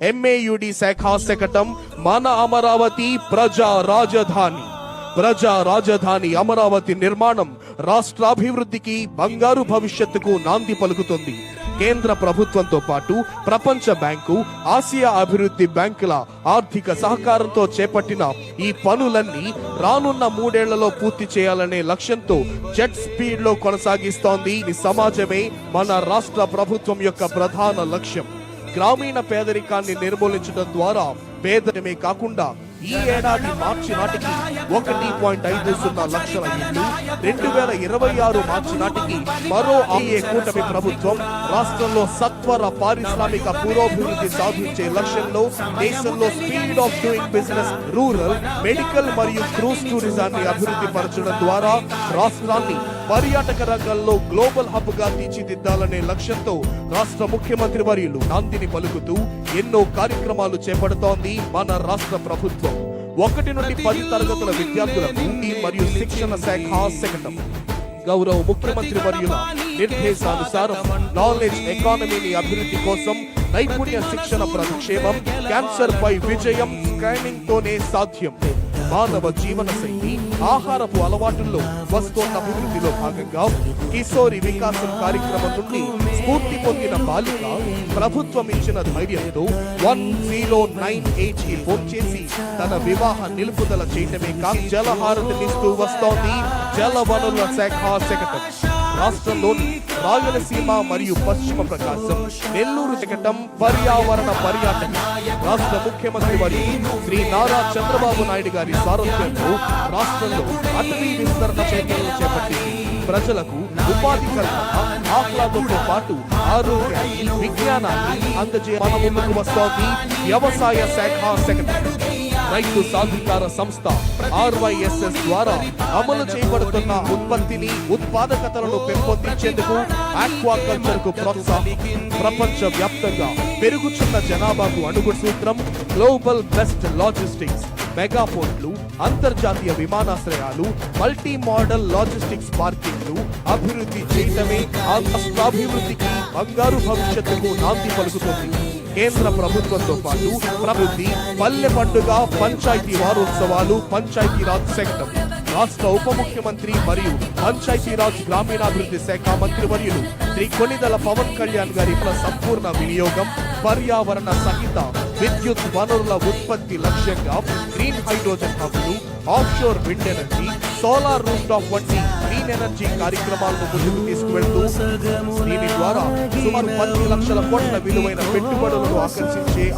MAUD శాఖ శకటం మన అమరావతి ప్రజా రాజధాని ప్రజా రాజధాని అమరావతి నిర్మాణం రాష్ట్రాభివృద్ధికి బంగారు భవిష్యత్తుకు నాంది పలుకుతుంది కేంద్ర ప్రభుత్వంతో పాటు ప్రపంచ బ్యాంకు ఆసియా అభివృద్ధి బ్యాంకుల ఆర్థిక సహకారంతో చేపట్టిన ఈ పనులన్నీ రానున్న మూడేళ్ళలో పూర్తి చేయాలనే లక్ష్యంతో జెట్ స్పీడ్లో కొనసాగిస్తోంది ఈ సమాజమే మన రాష్ట్ర ప్రభుత్వం యొక్క ప్రధాన లక్ష్యం. గ్రామీణ పేదరికాన్ని నిర్మూలించడం ద్వారా పేదరిమే కాకుండా ఈ ఏడాది మార్చి నాటికి ఒకటి పాయింట్ ఐదు సున్నా లక్షల ఇళ్ళు రెండు వేల ఇరవై ఆరు మార్చి నాటికి మరో ఐఏ కూటమి ప్రభుత్వం రాష్ట్రంలో సత్వర పారిశ్రామిక పురోభివృద్ధి సాధించే లక్ష్యంలో దేశంలో speed of doing business rural medical మరియు క్రూజ్ టూరిజాన్ని అభివృద్ధి పరచడం ద్వారా రాష్ట్రాన్ని పర్యాటక రంగంలో గ్లోబల్ హబ్గా తీర్చిదిద్దాలనే లక్ష్యంతో రాష్ట్ర ముఖ్యమంత్రి వర్యులు నాందిని పలుకుతూ ఎన్నో కార్యక్రమాలు చేపడుతోంది మన రాష్ట్ర ప్రభుత్వం. ఒకటి నుండి పది తరగతుల విద్యార్థులకు మరియు శిక్షణ శాఖ శకటం గౌరవ ముఖ్యమంత్రి వర్యుల నిర్దేశానుసారం నాలెడ్జ్ ఎకానమీని అభివృద్ధి కోసం నైపుణ్య శిక్షణ ప్రక్షేమం క్యాన్సర్ పై విజయం స్కానింగ్ తోనే సాధ్యం. మానవ జీవన శైలి ఆహారపు అలవాటుల్లో వస్తోన్న అభివృద్ధిలో భాగంగా కిశోరి వికాసం కార్యక్రమం నుండి స్ఫూర్తి పొందిన బాలిక ప్రభుత్వం ఇచ్చిన ధైర్యంతో వన్ జీరో నైన్ ఎయిట్కి ఫోన్ చేసి తన వివాహ నిలుపుదల చేయటమే కాక జలహారతినిస్తూ వస్తోంది జలవనరుల శాఖ సెక్రటరీ రాష్ట్రంలోని రాయలసీమ మరియు పశ్చిమ ప్రకాశం నెల్లూరు జగటం పర్యావరణ పర్యాటక రాష్ట్ర ముఖ్యమంత్రి వర్యులు శ్రీ నారా చంద్రబాబు నాయుడు గారి సారథ్యంలో రాష్ట్రంలో అటవీ విస్తరణ చర్యలు చేపట్టింది. ప్రజలకు ఉపాధి కల్పన ఆహ్లాదంతో పాటు ఆరోగ్యాన్ని విజ్ఞానాన్ని అందజే మన ముందుకు వస్తోంది వ్యవసాయ శాఖ సెక్రటరీ. రైతు సాధికార సంస్థ ఆర్వైఎస్ఎస్ ద్వారా అమలు చేయబడుతున్న ఉత్పత్తిని ఉత్పాదకతలను పెంపొందించేందుకు ఆక్వాకల్చర్కు ప్రోత్సాహం. ప్రపంచ వ్యాప్తంగా పెరుగుతున్న జనాభాకు అడుగు సూత్రం గ్లోబల్ బెస్ట్ లాజిస్టిక్స్ మెగా పోర్ట్లు అంతర్జాతీయ విమానాశ్రయాలు మల్టీ మోడల్ లాజిస్టిక్స్ పార్కింగ్లు అభివృద్ధి చేయటమే ఆ రాష్ట్రాభివృద్ధికి బంగారు భవిష్యత్తుకు నాంది పలుకుతుంది. కేంద్ర ప్రభుత్వంతో పాటు ప్రభుత్వ పల్లె పండుగ పంచాయతీ వారోత్సవాలు పంచాయతీ రాజ్ సెక్టర్ రాష్ట్ర ఉప ముఖ్యమంత్రి మరియు పంచాయతీరాజ్ గ్రామీణాభివృద్ధి శాఖ మంత్రి వర్యులు శ్రీ కొనిదల పవన్ కళ్యాణ్ గారి సంపూర్ణ వినియోగం పర్యావరణ సహిత విద్యుత్ వనరుల ఉత్పత్తి లక్ష్యంగా green hydrogen హబ్లు offshore wind energy solar rooftop వంటి గ్రీన్ ఎనర్జీ కార్యక్రమాలను ముందుకు తీసుకువెళ్తూ ద్వారా సుమారు పది లక్షల కోట్ల విలువైన పెట్టుబడులను ఆకర్షించే